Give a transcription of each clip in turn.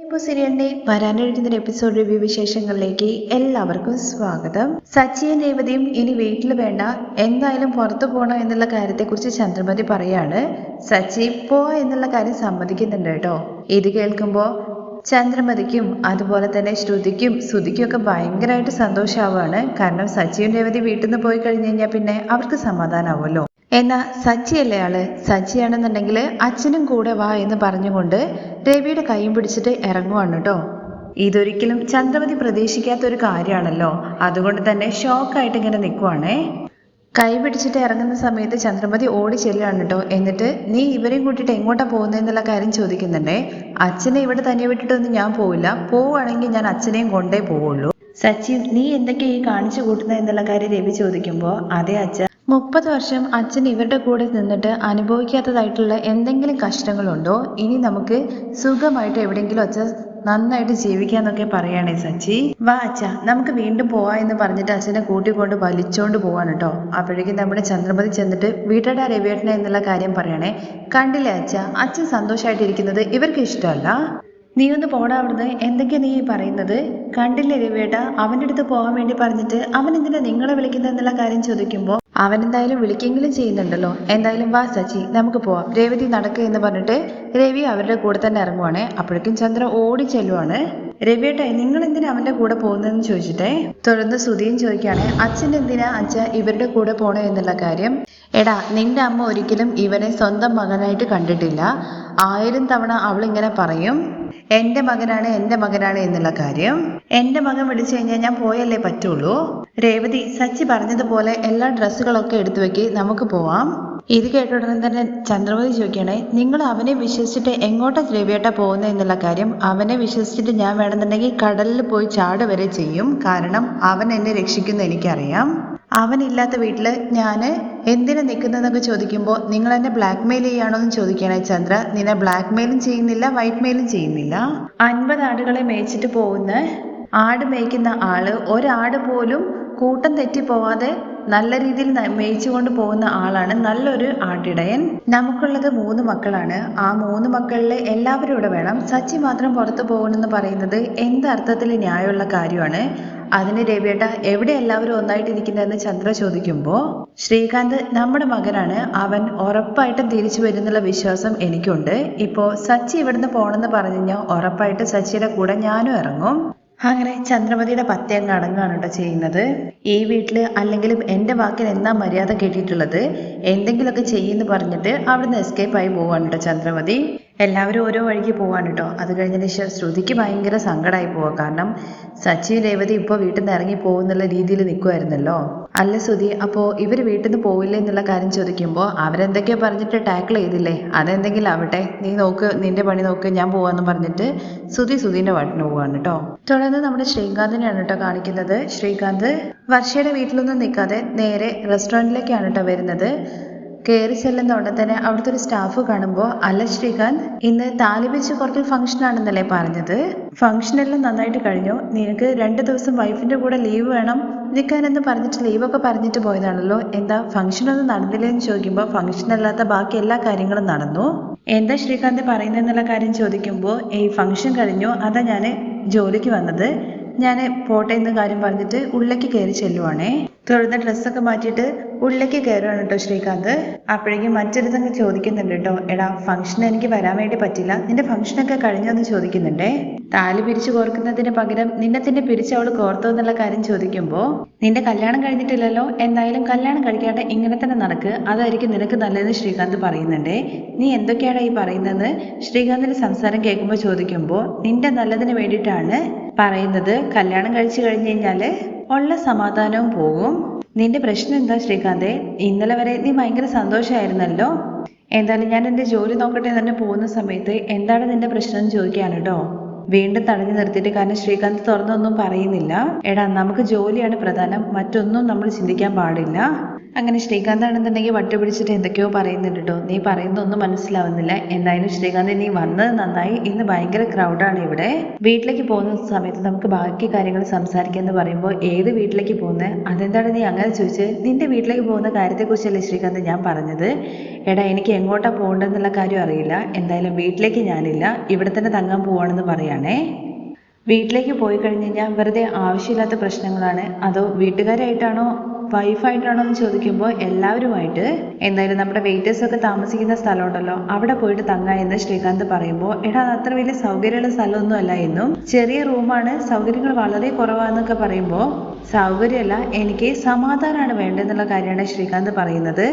ഇപ്പോൾ സീരിയലിന്റെ വരാനിരിക്കുന്ന എപ്പിസോഡ് റിവ്യൂ വിശേഷങ്ങളിലേക്ക് എല്ലാവർക്കും സ്വാഗതം. സച്ചിയും രേവതിയും ഇനി വീട്ടിൽ വേണ്ട എന്തായാലും പുറത്തു പോകണം എന്നുള്ള കാര്യത്തെക്കുറിച്ച് ചന്ദ്രമതി പറയാണ്. സച്ചി പോവാ എന്നുള്ള കാര്യം സമ്മതിക്കുന്നുണ്ട് കേട്ടോ. ഇത് കേൾക്കുമ്പോൾ ചന്ദ്രമതിക്കും അതുപോലെ തന്നെ ശ്രുതിക്കും ശ്രുതിക്കും ഒക്കെ ഭയങ്കരമായിട്ട് സന്തോഷമാവാണ് കാരണം സച്ചിയും രേവതി വീട്ടിൽ നിന്ന് പോയി കഴിഞ്ഞു കഴിഞ്ഞാൽ പിന്നെ അവർക്ക് സമാധാനമാവുമല്ലോ എന്നാ സച്ചിയല്ലേ ആൾ? സച്ചിയാണെന്നുണ്ടെങ്കിൽ അച്ഛനും കൂടെ വാ എന്ന് പറഞ്ഞുകൊണ്ട് രവിയുടെ കൈയും പിടിച്ചിട്ട് ഇറങ്ങുവാണ് കേട്ടോ. ഇതൊരിക്കലും ചന്ദ്രമതി പ്രതീക്ഷിക്കാത്ത ഒരു കാര്യമാണല്ലോ. അതുകൊണ്ട് തന്നെ ഷോക്കായിട്ട് ഇങ്ങനെ നിൽക്കുവാണേ കൈ പിടിച്ചിട്ട് ഇറങ്ങുന്ന സമയത്ത് ചന്ദ്രമതി ഓടി ചെല്ലുകയാണ് കേട്ടോ. എന്നിട്ട് നീ ഇവരെയും കൂട്ടിയിട്ട് എങ്ങോട്ടാ പോകുന്നതെന്നുള്ള കാര്യം ചോദിക്കുന്നുണ്ടേ. അച്ഛനെ ഇവിടെ തന്നെ വിട്ടിട്ടൊന്നും ഞാൻ പോവില്ല. പോവുകയാണെങ്കിൽ ഞാൻ അച്ഛനെയും കൊണ്ടേ പോവുള്ളൂ. സച്ചിൻ നീ എന്തൊക്കെയാ ഈ കാണിച്ചു കൂട്ടുന്നത് എന്നുള്ള കാര്യം രവി ചോദിക്കുമ്പോൾ അതെ അച്ഛ മുപ്പത് വർഷം അച്ഛൻ ഇവരുടെ കൂടെ നിന്നിട്ട് അനുഭവിക്കാത്തതായിട്ടുള്ള എന്തെങ്കിലും കഷ്ടങ്ങളുണ്ടോ? ഇനി നമുക്ക് സുഖമായിട്ട് എവിടെയെങ്കിലും അച്ഛൻ നന്നായിട്ട് ജീവിക്കാന്നൊക്കെ പറയണേ സച്ചി. വാ അച്ഛ നമുക്ക് വീണ്ടും പോവാ എന്ന് പറഞ്ഞിട്ട് അച്ഛനെ കൂട്ടിക്കൊണ്ട് വലിച്ചോണ്ട് പോവാൻ കേട്ടോ അപ്പോഴേക്കും നമ്മുടെ ചന്ദ്രമതി ചെന്നിട്ട് വീട്ടടാ രവിയേട്ടനെ എന്നുള്ള കാര്യം പറയണേ. കണ്ടില്ലേ അച്ഛ അച്ഛൻ സന്തോഷമായിട്ടിരിക്കുന്നത് ഇവർക്ക് ഇഷ്ടമല്ല. നീ ഒന്ന് പോടാ അവിടുന്ന് എന്തൊക്കെയാ നീ പറയുന്നത്? കണ്ടില്ലേ രവിയേട്ട അവന്റെ അടുത്ത് പോകാൻ വേണ്ടി പറഞ്ഞിട്ട് അവൻ എന്തിനാ നിങ്ങളെ വിളിക്കുന്നത് എന്നുള്ള കാര്യം ചോദിക്കുമ്പോൾ അവൻ എന്തായാലും വിളിക്കെങ്കിലും ചെയ്യുന്നുണ്ടല്ലോ. എന്തായാലും വാ സച്ചി നമുക്ക് പോവാം. രേവതി നടക്കുക എന്ന് പറഞ്ഞിട്ട് രവി അവരുടെ കൂടെ തന്നെ ഇറങ്ങുവാണ്. അപ്പോഴേക്കും ചന്ദ്ര ഓടി ചെല്ലുവാണ്. രവിയേട്ടെ നിങ്ങൾ എന്തിനാ അവന്റെ കൂടെ പോകുന്നതെന്ന് ചോദിച്ചിട്ടേ? തുടർന്ന് സുധിയും ചോദിക്കുകയാണ് അച്ഛൻ എന്തിനാ അച്ഛ ഇവരുടെ കൂടെ പോണേ എന്നുള്ള കാര്യം? എടാ നിന്റെ അമ്മ ഒരിക്കലും ഇവനെ സ്വന്തം മകനായിട്ട് കണ്ടിട്ടില്ല. ആയിരം തവണ അവളിങ്ങനെ പറയും. എന്റെ മകനാണ് എന്റെ മകനാണ് എന്നുള്ള കാര്യം എന്റെ മകൻ വിളിച്ചു കഴിഞ്ഞാൽ ഞാൻ പോയല്ലേ പറ്റുള്ളൂ? രേവതി സച്ചി പറഞ്ഞതുപോലെ എല്ലാ ഡ്രസ്സുകളൊക്കെ എടുത്തു വെക്കി നമുക്ക് പോവാം. ഇത് കേട്ട ഉടനെ തന്നെ ചന്ദ്രമതി ചോദിക്കണേ നിങ്ങൾ അവനെ വിശ്വസിച്ചിട്ട് എങ്ങോട്ടാ രവിയേട്ട പോകുന്നത് എന്നുള്ള കാര്യം? അവനെ വിശ്വസിച്ചിട്ട് ഞാൻ വേണമെന്നുണ്ടെങ്കിൽ കടലിൽ പോയി ചാട് വരെ ചെയ്യും. കാരണം അവൻ എന്നെ രക്ഷിക്കുന്ന എനിക്കറിയാം. അവനില്ലാത്ത വീട്ടിൽ ഞാൻ എന്തിനാ നിൽക്കുന്നതെന്നൊക്കെ ചോദിക്കുമ്പോൾ നിങ്ങൾ എന്നെ ബ്ലാക്ക് മെയിൽ ചെയ്യാണോ എന്ന് ചോദിക്കണേ ചന്ദ്ര. നിന്നെ ബ്ലാക്ക് മെയിലും ചെയ്യുന്നില്ല വൈറ്റ് മെയിലും ചെയ്യുന്നില്ല. അൻപത് ആടുകളെ മേയിച്ചിട്ട് പോകുന്ന ആട് മേയ്ക്കുന്ന ആൾ ഒരാട് പോലും കൂട്ടം തെറ്റി പോവാതെ നല്ല രീതിയിൽ മേയിച്ചുകൊണ്ട് പോകുന്ന ആളാണ് നല്ലൊരു ആട്ടിടയൻ. നമുക്കുള്ളത് മൂന്ന് മക്കളാണ്. ആ മൂന്ന് മക്കളിൽ എല്ലാവരും ഇവിടെ വേണം. സച്ചി മാത്രം പുറത്തു പോകണമെന്ന് പറയുന്നത് എന്ത് അർത്ഥത്തിൽ ന്യായമുള്ള കാര്യമാണ്? അതിന് രവിയേട്ട എവിടെ എല്ലാവരും ഒന്നായിട്ട് ഇരിക്കുന്നതെന്ന് ചന്ദ്ര ചോദിക്കുമ്പോൾ ശ്രീകാന്ത് നമ്മുടെ മകനാണ് അവൻ ഉറപ്പായിട്ടും തിരിച്ചു വരുന്നുള്ള വിശ്വാസം എനിക്കുണ്ട്. ഇപ്പോൾ സച്ചി ഇവിടുന്ന് പോകണമെന്ന് പറഞ്ഞു ഉറപ്പായിട്ട് സച്ചിയുടെ കൂടെ ഞാനും ഇറങ്ങും. അങ്ങനെ ചന്ദ്രമതിയുടെ പത്യം കടങ്ങാണ് കേട്ടോ ചെയ്യുന്നത്. ഈ വീട്ടിൽ അല്ലെങ്കിലും എന്റെ വാക്കിന് എന്താ മര്യാദ കേട്ടിട്ടുള്ളത്? എന്തെങ്കിലുമൊക്കെ ചെയ്യുമെന്ന് പറഞ്ഞിട്ട് അവിടുന്ന് എസ്കേപ്പ് ആയി പോവാണ് കേട്ടോ ചന്ദ്രമതി. എല്ലാവരും ഓരോ വഴിക്ക് പോവാണ് കേട്ടോ. അത് കഴിഞ്ഞതിന് ശേഷം ശ്രുതിക്ക് ഭയങ്കര സങ്കടമായി പോവാ. കാരണം സച്ചി രേവതി ഇപ്പോൾ വീട്ടിൽ നിന്ന് ഇറങ്ങി പോകുന്നുള്ള രീതിയിൽ നിൽക്കുമായിരുന്നല്ലോ അല്ല ശ്രുതി അപ്പോൾ ഇവർ വീട്ടിൽ നിന്ന് പോവില്ലേ എന്നുള്ള കാര്യം ചോദിക്കുമ്പോൾ അവരെന്തൊക്കെയോ പറഞ്ഞിട്ട് ടാക്കിൾ ചെയ്തില്ലേ? അതെന്തെങ്കിലും ആവട്ടെ നീ നോക്ക് നിന്റെ പണി നോക്ക് ഞാൻ പോവാന്ന് പറഞ്ഞിട്ട് ശ്രുതി സുധീന്റെ വാട്ടിന് പോവാണ് കേട്ടോ. തുടർന്ന് നമ്മുടെ ശ്രീകാന്തിനെയാണ് കേട്ടോ കാണിക്കുന്നത്. ശ്രീകാന്ത് വർഷയുടെ വീട്ടിലൊന്നും നിൽക്കാതെ നേരെ റെസ്റ്റോറന്റിലേക്കാണ് കേട്ടോ വരുന്നത്. കയറി ചെല്ലുന്ന ഉടൻ തന്നെ അവിടുത്തെ ഒരു സ്റ്റാഫ് കാണുമ്പോൾ അല്ല ശ്രീകാന്ത് ഇന്ന് താലിപിച്ച് കുറക്കൽ ഫംഗ്ഷൻ ആണെന്നല്ലേ പറഞ്ഞത്? ഫംഗ്ഷൻ എല്ലാം നന്നായിട്ട് കഴിഞ്ഞു. നിനക്ക് രണ്ട് ദിവസം വൈഫിന്റെ കൂടെ ലീവ് വേണം. നിൽക്കാനെന്ന് പറഞ്ഞിട്ട് ലീവൊക്കെ പറഞ്ഞിട്ട് പോയതാണല്ലോ. എന്താ ഫംഗ്ഷൻ ഒന്നും നടന്നില്ലെന്ന് ചോദിക്കുമ്പോൾ ഫംഗ്ഷൻ അല്ലാത്ത ബാക്കി എല്ലാ കാര്യങ്ങളും നടന്നു. എന്താ ശ്രീകാന്ത് പറയുന്നതെന്നുള്ള കാര്യം ചോദിക്കുമ്പോൾ ഈ ഫംഗ്ഷൻ കഴിഞ്ഞു. അതാ ഞാൻ ജോലിക്ക് വന്നത്. ഞാൻ പോട്ടെ എന്ന കാര്യം പറഞ്ഞിട്ട് ഉള്ളിലേക്ക് കയറി ചെല്ലുവാണേ. തുടർന്ന് ഡ്രസ്സൊക്കെ മാറ്റിയിട്ട് ഉള്ളിലേക്ക് കയറുകയാണ് കേട്ടോ ശ്രീകാന്ത്. അപ്പോഴേക്കും മറ്റൊരുത്തങ്ങ് ചോദിക്കുന്നുണ്ട് കേട്ടോ എടാ ഫംഗ്ഷൻ എനിക്ക് വരാൻ വേണ്ടി പറ്റില്ല. നിന്റെ ഫംഗ്ഷനൊക്കെ കഴിഞ്ഞോ എന്ന് ചോദിക്കുന്നുണ്ടേ? താലി പിരിച്ചു കോർക്കുന്നതിന് പകരം നിന്നെ തന്നെ പിരിച്ച് അവൾ കോർത്തോ എന്നുള്ള കാര്യം ചോദിക്കുമ്പോൾ നിന്റെ കല്യാണം കഴിഞ്ഞിട്ടില്ലല്ലോ എന്തായാലും കല്യാണം കഴിക്കാതെ ഇങ്ങനെ തന്നെ നടക്ക് അതായിരിക്കും നിനക്ക് നല്ലതെന്ന് ശ്രീകാന്ത് പറയുന്നുണ്ടേ. നീ എന്തൊക്കെയാണ് ഈ പറയുന്നത്? ശ്രീകാന്തിന്റെ സംസാരം കേൾക്കുമ്പോൾ ചോദിക്കുമ്പോൾ നിന്റെ നല്ലതിന് വേണ്ടിയിട്ടാണ് പറയുന്നത്. കല്യാണം കഴിച്ചു കഴിഞ്ഞു കഴിഞ്ഞാൽ ഉള്ള സമാധാനവും പോകും. നിന്റെ പ്രശ്നം എന്താ ശ്രീകാന്തെ? ഇന്നലെ വരെ നീ ഭയങ്കര സന്തോഷമായിരുന്നല്ലോ എന്തായാലും ഞാൻ എന്റെ ജോലി നോക്കട്ടെ തന്നെ പോകുന്ന സമയത്ത് എന്താണ് നിന്റെ പ്രശ്നം എന്ന് ചോദിക്കാണ് കേട്ടോ വീണ്ടും തടഞ്ഞു നിർത്തിയിട്ട് കാരണം ശ്രീകാന്ത് തുറന്നൊന്നും പറയുന്നില്ല. എടാ നമുക്ക് ജോലിയാണ് പ്രധാനം. മറ്റൊന്നും നമ്മൾ ചിന്തിക്കാൻ പാടില്ല. അങ്ങനെ ശ്രീകാന്താണെന്നുണ്ടെങ്കിൽ വട്ടു പിടിച്ചിട്ട് എന്തൊക്കെയോ പറയുന്നുണ്ട് കേട്ടോ നീ പറയുന്നൊന്നും മനസ്സിലാവുന്നില്ല. എന്തായാലും ശ്രീകാന്ത് നീ വന്നത് നന്നായി ഇന്ന് ഭയങ്കര ക്രൗഡാണ് ഇവിടെ. വീട്ടിലേക്ക് പോകുന്ന സമയത്ത് നമുക്ക് ബാക്കി കാര്യങ്ങൾ സംസാരിക്കാന്ന് പറയുമ്പോൾ ഏത് വീട്ടിലേക്ക് പോകുന്നത് അതെന്താണ് നീ അങ്ങനെ ചോദിച്ച്? നിന്റെ വീട്ടിലേക്ക് പോകുന്ന കാര്യത്തെക്കുറിച്ചല്ലേ ശ്രീകാന്ത് ഞാൻ പറഞ്ഞത്? എടാ എനിക്ക് എങ്ങോട്ടാ പോകേണ്ടതെന്നുള്ള കാര്യം അറിയില്ല. എന്തായാലും വീട്ടിലേക്ക് ഞാനില്ല. ഇവിടെ തന്നെ തങ്ങാൻ പോവാണെന്ന് പറയാണേ. വീട്ടിലേക്ക് പോയി കഴിഞ്ഞ് കഴിഞ്ഞാൽ വെറുതെ ആവശ്യമില്ലാത്ത പ്രശ്നങ്ങളാണ്. അതോ വീട്ടുകാരായിട്ടാണോ വൈഫായിട്ടാണോ എന്ന് ചോദിക്കുമ്പോൾ എല്ലാവരുമായിട്ട് എന്തായാലും നമ്മുടെ വെയിറ്റേഴ്സ് ഒക്കെ താമസിക്കുന്ന സ്ഥലമുണ്ടല്ലോ അവിടെ പോയിട്ട് തങ്ങാ എന്ന് ശ്രീകാന്ത് പറയുമ്പോൾ എടാ അത് അത്ര വലിയ സൗകര്യമുള്ള സ്ഥലമൊന്നും അല്ല എന്നും ചെറിയ റൂമാണ് സൗകര്യങ്ങൾ വളരെ കുറവാന്നൊക്കെ പറയുമ്പോൾ സൗകര്യമല്ല എനിക്ക് സമാധാനമാണ് വേണ്ടതെന്നുള്ള കാര്യമാണ് ശ്രീകാന്ത് പറയുന്നത്.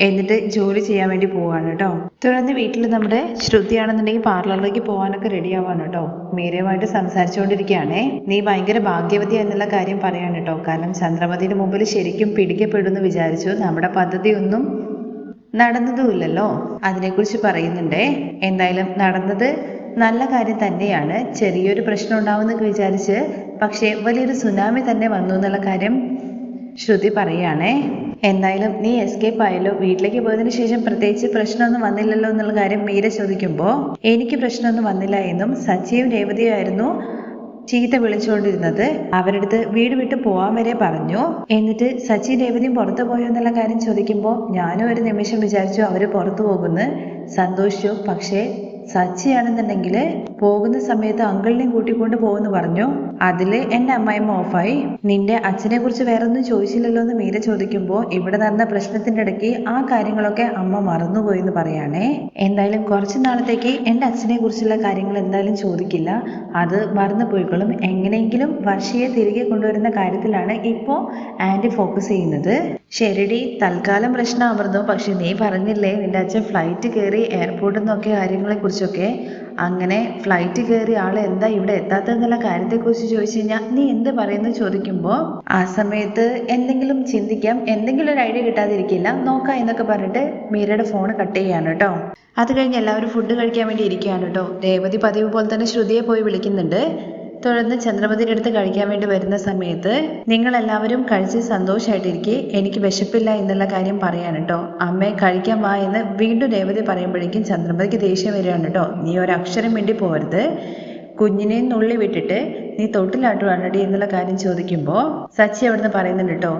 എന്നിട്ട് ജോലി ചെയ്യാൻ വേണ്ടി പോവാണ് കേട്ടോ തുടർന്ന് വീട്ടിൽ നമ്മുടെ ശ്രുതി ആണെന്നുണ്ടെങ്കിൽ പാർലറിലേക്ക് പോകാനൊക്കെ റെഡി ആവാണ് കേട്ടോ മീരയുമായിട്ട് സംസാരിച്ചുകൊണ്ടിരിക്കുകയാണേ. നീ ഭയങ്കര ഭാഗ്യവതി എന്നുള്ള കാര്യം പറയാണ് കേട്ടോ കാരണം ചന്ദ്രമതിയുടെ മുമ്പിൽ ശരിക്കും പിടിക്കപ്പെടുമെന്ന് വിചാരിച്ചു. നമ്മുടെ പദ്ധതിയൊന്നും നടന്നതുമില്ലല്ലോ. അതിനെക്കുറിച്ച് പറയുന്നുണ്ടേ. എന്തായാലും നടന്നത് നല്ല കാര്യം തന്നെയാണ്. ചെറിയൊരു പ്രശ്നം ഉണ്ടാവുമെന്നൊക്കെ വിചാരിച്ച്. പക്ഷേ വലിയൊരു സുനാമി തന്നെ വന്നു എന്നുള്ള കാര്യം ശ്രുതി പറയുകയാണേ എന്തായാലും നീ എസ്കേപ്പ് ആയല്ലോ. വീട്ടിലേക്ക് പോയതിനു ശേഷം പ്രത്യേകിച്ച് പ്രശ്നമൊന്നും വന്നില്ലല്ലോ എന്നുള്ള കാര്യം മീര ചോദിക്കുമ്പോൾ എനിക്ക് പ്രശ്നമൊന്നും വന്നില്ല എന്നും സജീവ് രേവതിയും ആയിരുന്നു ചീത്ത വിളിച്ചുകൊണ്ടിരുന്നത്. അവരടുത്ത് വീട് വിട്ട് പോവാൻ വരെ പറഞ്ഞു. എന്നിട്ട് സച്ചി രേവതിയും പുറത്തു പോയോ എന്നുള്ള കാര്യം ചോദിക്കുമ്പോൾ ഞാനും ഒരു നിമിഷം വിചാരിച്ചു അവർ പുറത്തു പോകുന്നു. സന്തോഷിച്ചു. പക്ഷേ സച്ചിയാണെന്നുണ്ടെങ്കിൽ പോകുന്ന സമയത്ത് അങ്കിളിനെയും കൂട്ടിക്കൊണ്ട് പോകുമെന്ന് പറഞ്ഞു. അതിൽ എന്റെ അമ്മായിമ്മ ഓഫായി. നിന്റെ അച്ഛനെ കുറിച്ച് വേറെ ഒന്നും ചോദിച്ചില്ലല്ലോ എന്ന് മീര ചോദിക്കുമ്പോൾ ഇവിടെ നടന്ന പ്രശ്നത്തിന്റെ ഇടയ്ക്ക് ആ കാര്യങ്ങളൊക്കെ അമ്മ മറന്നുപോയി എന്ന് പറയാണേ. എന്തായാലും കുറച്ച് നാളത്തേക്ക് എന്റെ അച്ഛനെ കുറിച്ചുള്ള കാര്യങ്ങൾ എന്തായാലും ചോദിക്കില്ല. അത് മറന്നു പോയിക്കൊള്ളും എങ്ങനെയെങ്കിലും വർഷയെ തിരികെ കൊണ്ടുവരുന്ന കാര്യത്തിലാണ് ഇപ്പോൾ ആന്റി ഫോക്കസ് ചെയ്യുന്നത്. ശരിടി തൽക്കാലം പ്രശ്നം അമർന്നു പക്ഷെ നീ പറഞ്ഞില്ലേ നിന്റെ അച്ഛൻ ഫ്ലൈറ്റ് കയറി എയർപോർട്ടിൽ നിന്നൊക്കെ കാര്യങ്ങളെ കുറിച്ചൊക്കെ അങ്ങനെ ഫ്ലൈറ്റ് കയറി ആൾ എന്താ ഇവിടെ എത്താത്തതെന്നുള്ള കാര്യത്തെക്കുറിച്ച് ചോദിച്ചു കഴിഞ്ഞാൽ നീ എന്ത് പറയുന്നു ചോദിക്കുമ്പോൾ ആ സമയത്ത് എന്തെങ്കിലും ചിന്തിക്കാം എന്തെങ്കിലും ഒരു ഐഡിയ കിട്ടാതിരിക്കില്ല നോക്കാം എന്നൊക്കെ പറഞ്ഞിട്ട് മീരയുടെ ഫോൺ കട്ട് ചെയ്യാണ് കേട്ടോ. അത് കഴിഞ്ഞ് എല്ലാവരും ഫുഡ് കഴിക്കാൻ വേണ്ടി ഇരിക്കുകയാണ് കേട്ടോ. രേവതി പതിവ് പോലെ തന്നെ ശ്രുതിയെ പോയി വിളിക്കുന്നുണ്ട്. തുടർന്ന് ചന്ദ്രമതിയുടെ അടുത്ത് കഴിക്കാൻ വേണ്ടി വരുന്ന സമയത്ത് നിങ്ങൾ എല്ലാവരും കഴിച്ച് സന്തോഷമായിട്ടിരിക്കെ എനിക്ക് വിശപ്പില്ല എന്നുള്ള കാര്യം പറയാൻ കേട്ടോ അമ്മ കഴിക്കാൻ വാ എന്ന് വീണ്ടും രേവതി പറയുമ്പോഴേക്കും ചന്ദ്രമതിക്ക് ദേഷ്യം വരികയാണ് കേട്ടോ നീ ഒരക്ഷരം വേണ്ടി പോരുത് കുഞ്ഞിനെ നുള്ളി വിട്ടിട്ട് നീ തൊട്ടിലാട്ടുവാണടി എന്നുള്ള കാര്യം ചോദിക്കുമ്പോൾ സച്ചി അവിടുന്ന് പറയുന്നുണ്ട് കേട്ടോ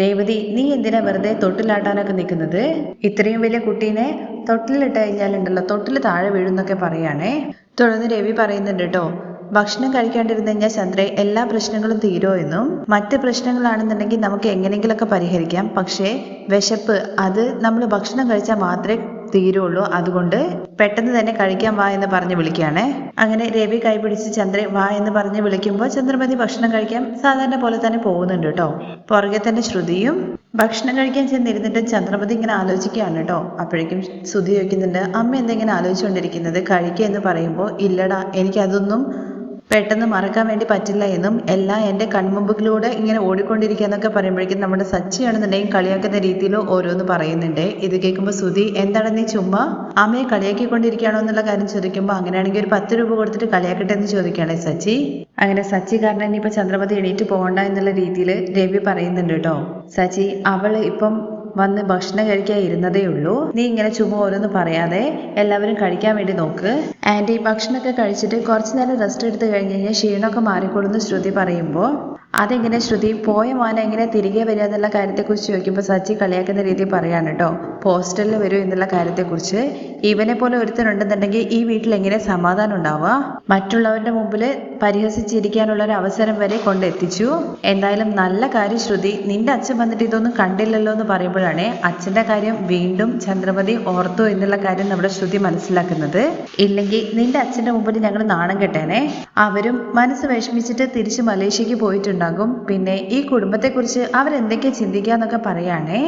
രേവതി നീ എന്തിനാ വെറുതെ തൊട്ടിലാട്ടാനൊക്കെ നിൽക്കുന്നത്? ഇത്രയും വലിയ കുട്ടീനെ തൊട്ടിലിട്ട് കഴിഞ്ഞാലുണ്ടല്ലോ തൊട്ടിൽ താഴെ വീഴുന്നൊക്കെ പറയാണേ. തുടർന്ന് രവി പറയുന്നുണ്ട് കേട്ടോ ഭക്ഷണം കഴിക്കാണ്ടിരുന്ന് കഴിഞ്ഞാൽ ചന്ദ്രയെ എല്ലാ പ്രശ്നങ്ങളും തീരോ എന്നും? മറ്റ് പ്രശ്നങ്ങളാണെന്നുണ്ടെങ്കിൽ നമുക്ക് എങ്ങനെയെങ്കിലുമൊക്കെ പരിഹരിക്കാം. പക്ഷേ വിശപ്പ് അത് നമ്മൾ ഭക്ഷണം കഴിച്ചാൽ മാത്രമേ തീരുള്ളൂ. അതുകൊണ്ട് പെട്ടെന്ന് തന്നെ കഴിക്കാൻ വാ എന്ന് പറഞ്ഞ് വിളിക്കുകയാണേ. അങ്ങനെ രവി കൈപിടിച്ച് ചന്ദ്രൻ വാ എന്ന് പറഞ്ഞ് വിളിക്കുമ്പോൾ ചന്ദ്രമതി ഭക്ഷണം കഴിക്കാൻ സാധാരണ പോലെ തന്നെ പോകുന്നുണ്ട് കേട്ടോ. പുറകെ തന്നെ ശ്രുതിയും ഭക്ഷണം കഴിക്കാൻ ചെന്നിരുന്നിട്ട് ചന്ദ്രമതി ഇങ്ങനെ ആലോചിക്കുകയാണ് കേട്ടോ. അപ്പോഴേക്കും ശ്രുതി ചോദിക്കുന്നുണ്ട് അമ്മ എന്തെങ്കിലും ആലോചിച്ചുകൊണ്ടിരിക്കുന്നത്? കഴിക്കുക എന്ന് പറയുമ്പോൾ ഇല്ലടാ എനിക്കതൊന്നും പെട്ടെന്ന് മറക്കാൻ വേണ്ടി പറ്റില്ല എന്നും എല്ലാം എന്റെ കൺമുമ്പിലൂടെ ഇങ്ങനെ ഓടിക്കൊണ്ടിരിക്കുക എന്നൊക്കെ പറയുമ്പോഴേക്കും നമ്മുടെ സച്ചിയാണെന്നുണ്ടെങ്കിൽ കളിയാക്കുന്ന രീതിയിൽ ഓരോന്ന് പറയുന്നുണ്ട്. ഇത് കേൾക്കുമ്പോൾ സുധി എന്താണ് നീ ചുമ്മാ അമ്മയെ കളിയാക്കിക്കൊണ്ടിരിക്കുകയാണോ എന്നുള്ള കാര്യം ചോദിക്കുമ്പോൾ അങ്ങനെയാണെങ്കിൽ ഒരു പത്ത് രൂപ കൊടുത്തിട്ട് കളിയാക്കട്ടെ എന്ന് ചോദിക്കുകയാണെ സച്ചി. അങ്ങനെ സച്ചി കാരണം ഇനിയിപ്പോൾ ചന്ദ്രമതി എണീറ്റ് പോകണ്ട എന്നുള്ള രീതിയിൽ രവി പറയുന്നുണ്ട് കേട്ടോ. സച്ചി അവൾ ഇപ്പം വന്ന് ഭക്ഷണം കഴിക്കാൻ ഇരുന്നതേ ഉള്ളൂ. നീ ഇങ്ങനെ ചുമ്മാ ഓരോന്ന് പറയാതെ എല്ലാവരും കഴിക്കാൻ വേണ്ടി നോക്ക്. ആന്റി ഭക്ഷണമൊക്കെ കഴിച്ചിട്ട് കുറച്ചു നേരം റെസ്റ്റ് എടുത്ത് കഴിഞ്ഞ് കഴിഞ്ഞാൽ ക്ഷീണമൊക്കെ മാറിക്കൊള്ളുന്ന ശ്രുതി പറയുമ്പോൾ അതെങ്ങനെ ശ്രുതി? പോയ മാന എങ്ങനെ തിരികെ വരിക എന്നുള്ള കാര്യത്തെക്കുറിച്ച് ചോദിക്കുമ്പോൾ സച്ചി കളിയാക്കുന്ന രീതി പറയാണ് കേട്ടോ. പോസ്റ്റലിൽ വരും എന്നുള്ള കാര്യത്തെക്കുറിച്ച്. ഇവനെ പോലെ ഒരുത്തനുണ്ടെന്നുണ്ടെങ്കിൽ ഈ വീട്ടിൽ എങ്ങനെ സമാധാനം ഉണ്ടാവുക? മറ്റുള്ളവരുടെ മുമ്പിൽ പരിഹസിച്ചിരിക്കാനുള്ള ഒരു അവസരം വരെ കൊണ്ടെത്തിച്ചു എന്തായാലും നല്ല കാര്യം ശ്രുതി നിന്റെ അച്ഛൻ വന്നിട്ട് ഇതൊന്നും കണ്ടില്ലല്ലോ എന്ന് പറയുമ്പോഴാണ് അച്ഛന്റെ കാര്യം വീണ്ടും ചന്ദ്രമതി ഓർത്തു എന്നുള്ള കാര്യം നമ്മുടെ ശ്രുതി മനസ്സിലാക്കുന്നത്. ഇല്ലെങ്കിൽ നിന്റെ അച്ഛന്റെ മുമ്പിൽ ഞങ്ങൾ നാണം കെട്ടേനെ. അവരും മനസ്സ് വിഷമിച്ചിട്ട് തിരിച്ച് മലേഷ്യക്ക് പോയിട്ടുണ്ടാകും പിന്നെ ഈ കുടുംബത്തെക്കുറിച്ച് അവരെന്തൊക്കെ ചിന്തിക്കുക എന്നൊക്കെ പറയാണേ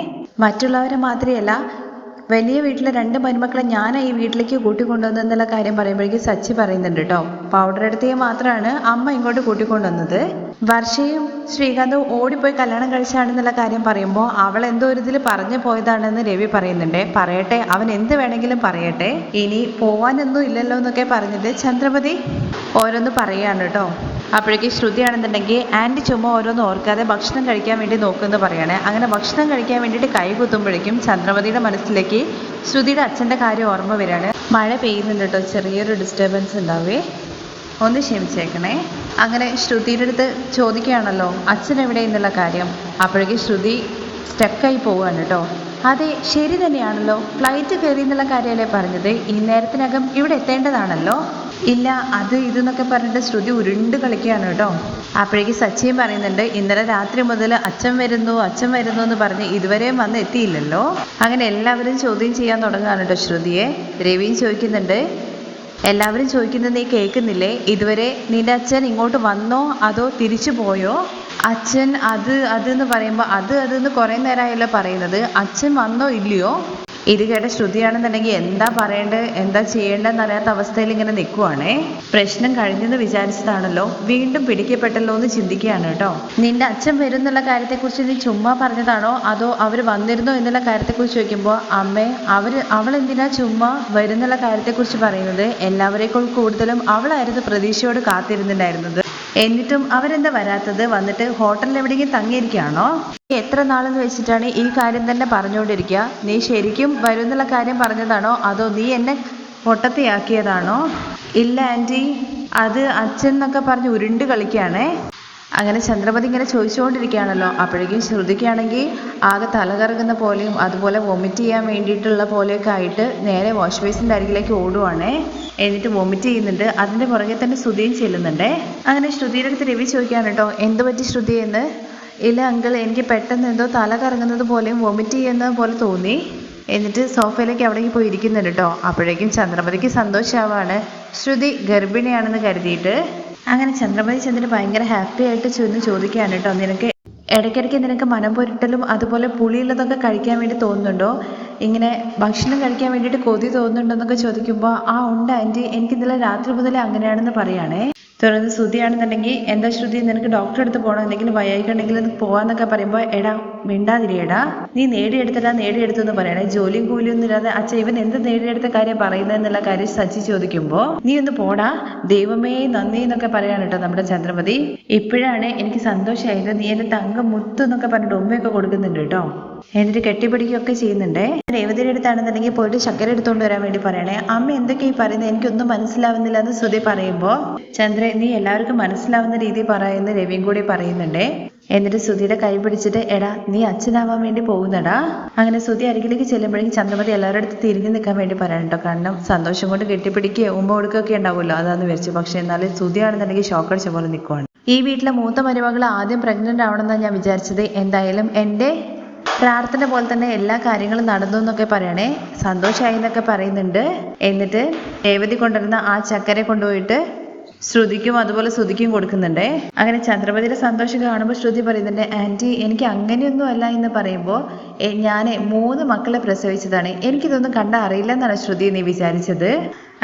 മറ്റുള്ളവരെ മാത്രമല്ല വലിയ വീട്ടിലെ രണ്ട് മരുമക്കളെ ഞാൻ ഈ വീട്ടിലേക്ക് കൂട്ടിക്കൊണ്ടുവന്നെന്നുള്ള കാര്യം പറയുമ്പോഴേക്കും സച്ചി പറയുന്നുണ്ട് കേട്ടോ. പൗഡർ എടുത്തേ മാത്രമാണ് അമ്മ ഇങ്ങോട്ട് കൂട്ടിക്കൊണ്ടുവന്നത്. വർഷയും ശ്രീകാന്തും ഓടിപ്പോയി കല്യാണം കഴിച്ചാണെന്നുള്ള കാര്യം പറയുമ്പോൾ അവൾ എന്തോ ഒരു ഇതിൽ പറഞ്ഞു പോയതാണെന്ന് രവി പറയുന്നുണ്ട്. പറയട്ടെ അവൻ എന്ത് വേണമെങ്കിലും പറയട്ടെ. ഇനി പോവാനൊന്നും ഇല്ലല്ലോ എന്നൊക്കെ പറഞ്ഞിട്ട് ചന്ദ്രപതി ഓരോന്ന് പറയുകയാണ് കേട്ടോ. അപ്പോഴേക്ക് ശ്രുതിയാണെന്നുണ്ടെങ്കിൽ ആൻഡ് ചുമ ഓരോന്ന് ഓർക്കാതെ ഭക്ഷണം കഴിക്കാൻ വേണ്ടി നോക്കുമെന്ന് പറയണേ. അങ്ങനെ ഭക്ഷണം കഴിക്കാൻ വേണ്ടിയിട്ട് കൈ കുത്തുമ്പോഴേക്കും ചന്ദ്രമതിയുടെ മനസ്സിലേക്ക് ശ്രുതിയുടെ അച്ഛന്റെ കാര്യം ഓർമ്മ വരികയാണ്. മഴ പെയ്യുന്നുണ്ട് കേട്ടോ ചെറിയൊരു ഡിസ്റ്റർബൻസ് ഉണ്ടാവേ. ഒന്ന് ക്ഷമിച്ചേക്കണേ. അങ്ങനെ ശ്രുതിയുടെ അടുത്ത് ചോദിക്കുകയാണല്ലോ അച്ഛൻ എവിടെ എന്നുള്ള കാര്യം? അപ്പോഴേക്കും ശ്രുതി സ്റ്റക്കായി പോവുകയാണ് കേട്ടോ. അതെ ശരി തന്നെയാണല്ലോ. ഫ്ലൈറ്റ് കയറി എന്നുള്ള കാര്യമല്ലേ പറഞ്ഞത്? ഈ നേരത്തിനകം ഇവിടെ എത്തേണ്ടതാണല്ലോ. ഇല്ല അത് ഇതെന്നൊക്കെ പറഞ്ഞിട്ട് ശ്രുതി ഉരുണ്ട് കളിക്കുകയാണ് കേട്ടോ. അപ്പോഴേക്ക് സച്ചിയും പറയുന്നുണ്ട് ഇന്നലെ രാത്രി മുതൽ അച്ഛൻ വരുന്നു അച്ഛൻ വരുന്നു എന്ന് പറഞ്ഞ് ഇതുവരെയും വന്ന് എത്തിയില്ലല്ലോ. അങ്ങനെ എല്ലാവരും ചോദ്യം ചെയ്യാൻ തുടങ്ങുകയാണ് കേട്ടോ ശ്രുതിയെ. രവിയും ചോദിക്കുന്നുണ്ട് എല്ലാവരും ചോദിക്കുന്നത് നീ കേൾക്കുന്നില്ലേ? ഇതുവരെ നിന്റെ അച്ഛൻ ഇങ്ങോട്ട് വന്നോ അതോ തിരിച്ചു പോയോ? അച്ഛൻ അത് അത് എന്ന് പറയുമ്പോൾ അത് അത് എന്ന് കുറേ നേരമായല്ലോ പറയുന്നത്. അച്ഛൻ വന്നോ ഇല്ലയോ? ഇത് കേട്ട ശ്രുതിയാണെന്നുണ്ടെങ്കിൽ എന്താ പറയേണ്ടത് എന്താ ചെയ്യേണ്ടതെന്ന് അറിയാത്ത അവസ്ഥയിൽ ഇങ്ങനെ നിൽക്കുവാണേ പ്രശ്നം കഴിഞ്ഞെന്ന് വിചാരിച്ചതാണല്ലോ. വീണ്ടും പിടിക്കപ്പെട്ടല്ലോ എന്ന് ചിന്തിക്കുകയാണ് കേട്ടോ. നിന്റെ അച്ഛൻ വരും എന്നുള്ള കാര്യത്തെക്കുറിച്ച് നീ ചുമ്മാ പറഞ്ഞതാണോ? അതോ അവർ വന്നിരുന്നോ എന്നുള്ള കാര്യത്തെക്കുറിച്ച് ചോദിക്കുമ്പോൾ അമ്മേ അവർ അവൾ എന്തിനാ ചുമ്മാ വരുന്നുള്ള കാര്യത്തെക്കുറിച്ച് പറയുന്നത്? എല്ലാവരേക്കാൾ കൂടുതലും അവളായിരുന്നു പ്രതീക്ഷയോട് കാത്തിരുന്നുണ്ടായിരുന്നത് എന്നിട്ടും അവരെന്താ വരാത്തത്? വന്നിട്ട് ഹോട്ടലിൽ എവിടെയെങ്കിലും തങ്ങിയിരിക്കുകയാണോ? എത്ര നാളെന്ന് വെച്ചിട്ടാണ് ഈ കാര്യം തന്നെ പറഞ്ഞുകൊണ്ടിരിക്കുക? നീ ശരിക്കും വരുന്നുള്ള കാര്യം പറഞ്ഞതാണോ? അതോ നീ എന്നെ പൊട്ടത്തിയാക്കിയതാണോ ഇല്ല ആന്റി. അത് അച്ഛൻ എന്നൊക്കെ പറഞ്ഞ് ഉരുണ്ട് കളിക്കുകയാണേ. അങ്ങനെ ചന്ദ്രമതി ഇങ്ങനെ ചോദിച്ചുകൊണ്ടിരിക്കുകയാണല്ലോ. അപ്പോഴേക്കും ശ്രുതിക്കാണെങ്കിൽ ആകെ തലകറങ്ങുന്ന പോലെയും അതുപോലെ വൊമിറ്റ് ചെയ്യാൻ വേണ്ടിയിട്ടുള്ള പോലെയൊക്കെ ആയിട്ട് നേരെ വാഷ് ബേസിന്റെ അരികിലേക്ക് ഓടുവാണേ. എന്നിട്ട് വൊമിറ്റ് ചെയ്യുന്നുണ്ട്. അതിന്റെ പുറകെ തന്നെ ശ്രുതിയും ചെല്ലുന്നുണ്ടേ. അങ്ങനെ ശ്രുതിയുടെ അടുത്ത് രവി ചോദിക്കുകയാണ് കേട്ടോ എന്ത് പറ്റി ശ്രുതി എന്ന്? ഇല്ല അങ്കിൾ എനിക്ക് പെട്ടെന്ന് എന്തോ തല കറങ്ങുന്നത് പോലെയും വൊമിറ്റ് ചെയ്യുന്നത് പോലെ തോന്നി. എന്നിട്ട് സോഫയിലേക്ക് അവിടേക്ക് പോയി ഇരിക്കുന്നുണ്ട് കേട്ടോ. അപ്പോഴേക്കും ചന്ദ്രമതിക്ക് സന്തോഷമാവാണ്. ശ്രുതി ഗർഭിണിയാണെന്ന് കരുതിയിട്ട് അങ്ങനെ ചന്ദ്രമതി ചന്ദ്രൻ ഭയങ്കര ഹാപ്പി ആയിട്ട് ചെന്ന് ചോദിക്കുകയാണ് കേട്ടോ. നിനക്ക് ഇടയ്ക്കിടയ്ക്ക് നിനക്ക് മനം പൊരുട്ടലും അതുപോലെ പുളിയുള്ളതൊക്കെ കഴിക്കാൻ വേണ്ടി തോന്നുന്നുണ്ടോ? ഇങ്ങനെ ഭക്ഷണം കഴിക്കാൻ വേണ്ടിയിട്ട് കൊതി തോന്നുന്നുണ്ടോ എന്നൊക്കെ ചോദിക്കുമ്പോൾ ആ ഉണ്ട് ആന്റി എനിക്ക് ഇന്നലെ രാത്രി മുതലേ അങ്ങനെയാണെന്ന് പറയുകയാണേ തുടർന്ന് ശ്രുതിയാണെന്നുണ്ടെങ്കിൽ എന്താ ശ്രുതി നിനക്ക് ഡോക്ടറെ അടുത്ത് പോകണം എന്തെങ്കിലും വയ്യായിക്കുണ്ടെങ്കിൽ അത് പോവാന്നൊക്കെ പറയുമ്പോൾ എടാ മിണ്ടാതിരിയടാ. നീ നേടിയെടുത്തടാ നേടിയെടുത്തു എന്ന് പറയണേ ജോലിയും കൂലിയും ഒന്നും ഇല്ലാതെ അച്ഛൻ ഇവൻ എന്ത് നേടിയെടുത്ത കാര്യം പറയുന്നത് എന്നുള്ള കാര്യം സച്ചി ചോദിക്കുമ്പോൾ നീ ഒന്ന് പോടാ. ദൈവമേ നന്ദി എന്നൊക്കെ പറയാണ് കേട്ടോ നമ്മുടെ ചന്ദ്രമതി. ഇപ്പോഴാണ് എനിക്ക് സന്തോഷമായത്. നീ എന്റെ തങ്കം മുത്തു എന്നൊക്കെ പറഞ്ഞിട്ട് ഉമ്മയൊക്കെ കൊടുക്കുന്നുണ്ട് കേട്ടോ. എന്നിട്ട് കെട്ടിപ്പിടിക്കുകയൊക്കെ ചെയ്യുന്നുണ്ട്. രേവതിയുടെ അടുത്താണെന്നുണ്ടെങ്കിൽ പോയിട്ട് ശക്കര എടുത്തുകൊണ്ട് വരാൻ വേണ്ടി പറയണേ. അമ്മ എന്തൊക്കെ ഈ പറയുന്നത്? എനിക്കൊന്നും മനസ്സിലാവുന്നില്ല എന്ന് ശ്രുതി പറയുമ്പോൾ ചന്ദ്ര നീ എല്ലാവർക്കും മനസ്സിലാവുന്ന രീതി പറയുന്ന രവിയും കൂടി പറയുന്നുണ്ട്. എന്നിട്ട് സുധിയുടെ കൈ പിടിച്ചിട്ട് എടാ നീ അച്ഛനാവാൻ വേണ്ടി പോകുന്നടാ. അങ്ങനെ സുധി അരികിലേക്ക് ചെല്ലുമ്പോഴേക്കും ചന്ദ്രമതി എല്ലാവരുടെ അടുത്ത് തിരിഞ്ഞു നിൽക്കാൻ വേണ്ടി പറയാൻ കാരണം സന്തോഷം കൊണ്ട് കെട്ടിപ്പിടിക്കുകയോ ഉമ്മ കൊടുക്കുകയൊക്കെ ഉണ്ടാവുമല്ലോ. അതാന്ന് വിചാരിച്ചു. പക്ഷെ എന്നാലും സുധിയാണെന്നുണ്ടെങ്കിൽ ഷോക്ക് അടിച്ച പോലെ നിൽക്കുവാണ് ഈ വീട്ടിലെ മൂത്ത മരുമകൾ ആദ്യം പ്രഗ്നന്റ് ആവണമെന്നാണ് ഞാൻ വിചാരിച്ചത്. എന്തായാലും എന്റെ പ്രാർത്ഥന പോലെ തന്നെ എല്ലാ കാര്യങ്ങളും നടന്നു എന്നൊക്കെ പറയണേ. സന്തോഷമായി എന്നൊക്കെ പറയുന്നുണ്ട്. എന്നിട്ട് രേവതി കൊണ്ടുവരുന്ന ആ ചക്കര കൊണ്ടുപോയിട്ട് ശ്രുതിക്കും അതുപോലെ ശ്രുതിക്കും കൊടുക്കുന്നുണ്ടേ. അങ്ങനെ ചന്ദ്രപതിയുടെ സന്തോഷം കാണുമ്പോൾ ശ്രുതി പറയുന്നുണ്ട് ആന്റി എനിക്ക് അങ്ങനെയൊന്നും അല്ല എന്ന് പറയുമ്പോൾ ഞാൻ മൂന്ന് മക്കളെ പ്രസവിച്ചതാണ്. എനിക്കിതൊന്നും കണ്ട അറിയില്ല എന്നാണ് ശ്രുതി നീ വിചാരിച്ചത്.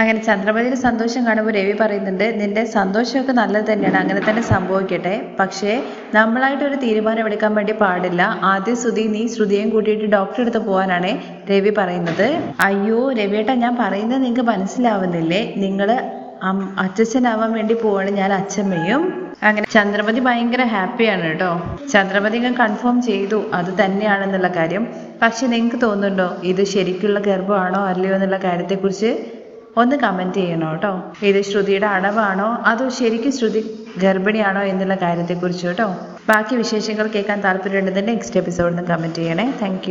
അങ്ങനെ ചന്ദ്രപതിയുടെ സന്തോഷം കാണുമ്പോൾ രവി പറയുന്നുണ്ട് നിന്റെ സന്തോഷമൊക്കെ നല്ലത് തന്നെയാണ് അങ്ങനെ തന്നെ സംഭവിക്കട്ടെ. പക്ഷേ നമ്മളായിട്ട് ഒരു തീരുമാനം എടുക്കാൻ വേണ്ടി പാടില്ല. ആദ്യം ശ്രുതി നീ ശ്രുതിയും കൂട്ടിയിട്ട് ഡോക്ടറെ അടുത്ത് പോകാനാണ് രവി പറയുന്നത്. അയ്യോ രവിയേട്ടാ ഞാൻ പറയുന്നത് നിങ്ങൾക്ക് മനസ്സിലാവുന്നില്ലേ? നിങ്ങൾ അച്ഛനാവാൻ വേണ്ടി പോവാണ് ഞാൻ അച്ഛമ്മയും. അങ്ങനെ ചന്ദ്രമതി ഭയങ്കര ഹാപ്പിയാണ് കേട്ടോ. ചന്ദ്രമതി കൺഫേം ചെയ്തു അത് തന്നെയാണെന്നുള്ള കാര്യം. പക്ഷെ നിങ്ങൾക്ക് തോന്നുന്നുണ്ടോ? ഇത് ശരിക്കുള്ള ഗർഭമാണോ അല്ലയോ എന്നുള്ള കാര്യത്തെക്കുറിച്ച്? ഒന്ന് കമന്റ് ചെയ്യണം കേട്ടോ ഇത് ശ്രുതിയുടെ അടവാണോ? അതോ ശരിക്കും ശ്രുതി ഗർഭിണിയാണോ എന്നുള്ള കാര്യത്തെക്കുറിച്ച് കേട്ടോ ബാക്കി വിശേഷങ്ങൾ കേൾക്കാൻ താല്പര്യമുണ്ടെങ്കിൽ നെക്സ്റ്റ് എപ്പിസോഡിൽ നിന്ന് കമന്റ് ചെയ്യണേ. താങ്ക്